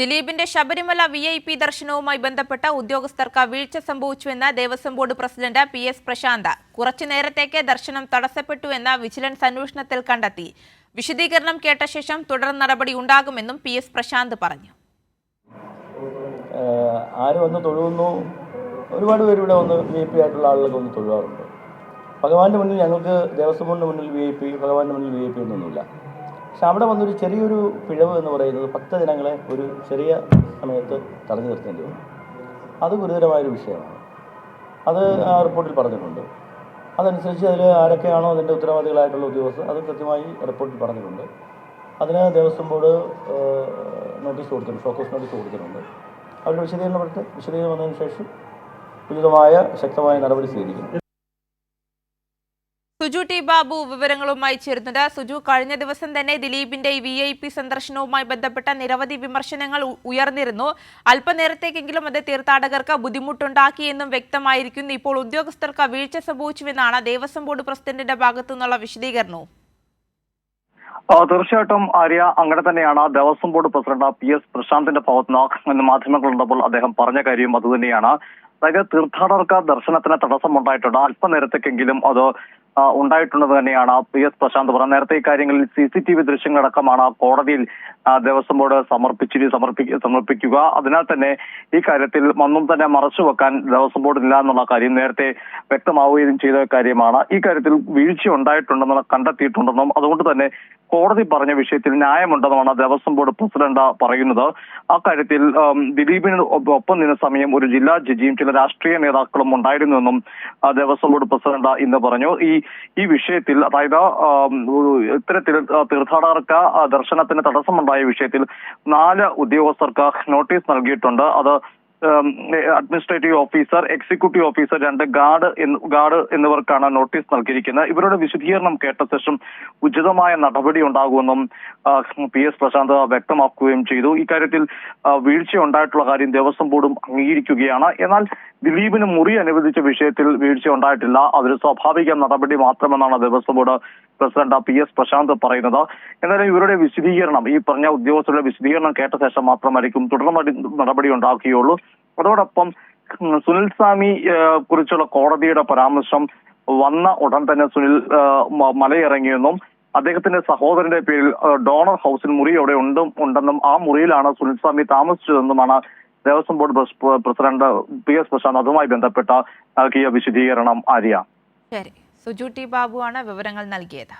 ദിലീപിന്റെ Sabarimala V I P ദർശനവുമായി ബന്ധപ്പെട്ട ഉദ്യോഗസ്ഥർക്ക് വീഴ്ച സംഭവിച്ചുവെന്ന് Devaswom board president P S Prashanth. കുറച്ചു നേരത്തേക്ക് ദർശനം തടസ്സപ്പെട്ടുവെന്ന് വിജിലൻസ് അന്വേഷണത്തിൽ കണ്ടെത്തി. വിശദീകരണം കേട്ട ശേഷം തുടർ നടപടി ഉണ്ടാകുമെന്നും പി എസ് പ്രശാന്ത് പറഞ്ഞു. ആര് തൊഴുന്നു. ഒരുപാട് പേര് ഇവിടെ വന്ന് വി ഐ പി ആയിട്ടുള്ള ആളുകളൊക്കെ വന്ന് തൊഴുവാറുണ്ട്. ഭഗവാന്റെ മുന്നിൽ ഞങ്ങൾക്ക് ദേവസ്വം ബോർഡിന് മുന്നിൽ വി ഐ പി ഭഗവാന്റെ മുന്നിൽ വി ഐ പി ഒന്നുമില്ല. പക്ഷെ അവിടെ വന്നൊരു ചെറിയൊരു പിഴവ് എന്ന് പറയുന്നത് ഭക്തജനങ്ങളെ ഒരു ചെറിയ സമയത്ത് തടഞ്ഞു നിർത്തേണ്ടി വന്നു. അത് ഗുരുതരമായൊരു വിഷയമാണ്. അത് ആ റിപ്പോർട്ടിൽ പറഞ്ഞിട്ടുണ്ട്. അതനുസരിച്ച് അതിൽ ആരൊക്കെയാണോ അതിന്റെ ഉത്തരവാദികളായിട്ടുള്ള ഉദ്യോഗസ്ഥർ അത് കൃത്യമായി റിപ്പോർട്ടിൽ പറഞ്ഞിട്ടുണ്ട്. അതിന് ദേവസ്വം ബോർഡ് നോട്ടീസ് കൊടുത്തിട്ടുണ്ട് ഷോക്കോസ് നോട്ടീസ് കൊടുത്തിട്ടുണ്ട്. അവരുടെ വിശദീകരണം വിശദീകരണം വന്നതിന് ശേഷം ഉചിതമായ ശക്തമായ നടപടി സ്വീകരിക്കും സുജു ടി ബാബു വിവരങ്ങളുമായി ചേരുന്നത് സുജു കഴിഞ്ഞ ദിവസം തന്നെ ദിലീപിന്റെ വി ഐ പി സന്ദർശനവുമായി ബന്ധപ്പെട്ട നിരവധി വിമർശനങ്ങൾ ഉയർന്നിരുന്നു. അല്പനേരത്തേക്കെങ്കിലും അത് തീർത്ഥാടകർക്ക് ബുദ്ധിമുട്ടുണ്ടാക്കിയെന്നും വ്യക്തമായിരിക്കുന്നു. ഇപ്പോൾ ഉദ്യോഗസ്ഥർക്ക് വീഴ്ച സംഭവിച്ചുവെന്നാണ് ദേവസ്വം ബോർഡ് പ്രസിഡന്റിന്റെ ഭാഗത്തു നിന്നുള്ള വിശദീകരണവും തീർച്ചയായിട്ടും ആര്യ അങ്ങനെ തന്നെയാണ്. Devaswom board president P S പ്രശാന്തിന്റെ ഭാഗത്തുനിന്ന് മാധ്യമങ്ങളുണ്ടപ്പോൾ അദ്ദേഹം പറഞ്ഞ കാര്യം അതുതന്നെയാണ് അതായത് തീർത്ഥാടകർക്ക് ദർശനത്തിന് തടസ്സമുണ്ടായിട്ടുണ്ട്. അല്പനേരത്തേക്കെങ്കിലും അത് ഉണ്ടായിട്ടുണ്ടെന്ന് തന്നെയാണ് പി എസ് പ്രശാന്ത് പറഞ്ഞത്. നേരത്തെ ഇക്കാര്യങ്ങളിൽ സി സി ടി വി ദൃശ്യങ്ങളടക്കമാണ് കോടതിയിൽ ദേവസ്വം ബോർഡ് സമർപ്പിച്ചിരി സമർപ്പിക്കുക. അതിനാൽ തന്നെ ഈ കാര്യത്തിൽ ഒന്നും തന്നെ മറച്ചു വെക്കാൻ ദേവസ്വം ബോർഡില്ല എന്നുള്ള കാര്യം നേരത്തെ വ്യക്തമാവുകയും ചെയ്ത കാര്യമാണ്. ഈ കാര്യത്തിൽ വീഴ്ച ഉണ്ടായിട്ടുണ്ടെന്നുള്ള കണ്ടെത്തിയിട്ടുണ്ടെന്നും അതുകൊണ്ട് തന്നെ കോടതി പറഞ്ഞ വിഷയത്തിൽ ന്യായമുണ്ടെന്നാണ് ദേവസ്വം ബോർഡ് പ്രസിഡന്റ് പറയുന്നത്. അക്കാര്യത്തിൽ ദിലീപിന് ഒപ്പം നിന്ന സമയം ഒരു ജില്ലാ ജഡ്ജിയും ചില രാഷ്ട്രീയ നേതാക്കളും ഉണ്ടായിരുന്നുവെന്നും ദേവസ്വം ബോർഡ് പ്രസിഡന്റ് ഇന്ന് പറഞ്ഞു. ഈ ഈ വിഷയത്തിൽ അതായത് ഇത്തരത്തിൽ തീർത്ഥാടകർക്ക് ദർശനത്തിന് തടസ്സമുണ്ടായ വിഷയത്തിൽ നാല് ഉദ്യോഗസ്ഥർക്ക് നോട്ടീസ് നൽകിയിട്ടുണ്ട്. അത് അഡ്മിനിസ്ട്രേറ്റീവ് ഓഫീസർ എക്സിക്യൂട്ടീവ് ഓഫീസർ രണ്ട് ഗാർഡ് ഗാർഡ് എന്നിവർക്കാണ് നോട്ടീസ് നൽകിയിരിക്കുന്നത്. ഇവരുടെ വിശദീകരണം കേട്ട ശേഷം ഉചിതമായ നടപടി ഉണ്ടാകുമെന്നും പി എസ് പ്രശാന്ത് വ്യക്തമാക്കുകയും ചെയ്തു. ഇക്കാര്യത്തിൽ വീഴ്ച ഉണ്ടായിട്ടുള്ള കാര്യം ദേവസ്വം ബോർഡും അംഗീകരിക്കുകയാണ്. എന്നാൽ ദിലീപിന് മുറി അനുവദിച്ച വിഷയത്തിൽ വീഴ്ച ഉണ്ടായിട്ടില്ല. അതൊരു സ്വാഭാവിക നടപടി മാത്രമെന്നാണ് Devaswom board president P S Prashanth പറയുന്നത്. എന്നാലും ഇവരുടെ വിശദീകരണം ഈ പറഞ്ഞ ഉദ്യോഗസ്ഥരുടെ വിശദീകരണം കേട്ട ശേഷം മാത്രമായിരിക്കും തുടർ നട- നടപടി ഉണ്ടാക്കുകയുള്ളൂ അതോടൊപ്പം സുനിൽ സ്വാമി കുറിച്ചുള്ള കോടതിയുടെ പരാമർശം വന്ന ഉടൻ തന്നെ സുനിൽ മലയിറങ്ങിയെന്നും അദ്ദേഹത്തിന്റെ സഹോദരന്റെ പേരിൽ ഡോണർ ഹൗസിൽ മുറി അവിടെ ഉണ്ടും ഉണ്ടെന്നും ആ മുറിയിലാണ് Sunil Swami താമസിച്ചതെന്നുമാണ് Devaswom board pres- president P S Prashanth അതുമായി ബന്ധപ്പെട്ട നൽകിയ വിശദീകരണം ആര്യ. ശരി. സുജു ടി ആണ് വിവരങ്ങൾ നൽകിയത്.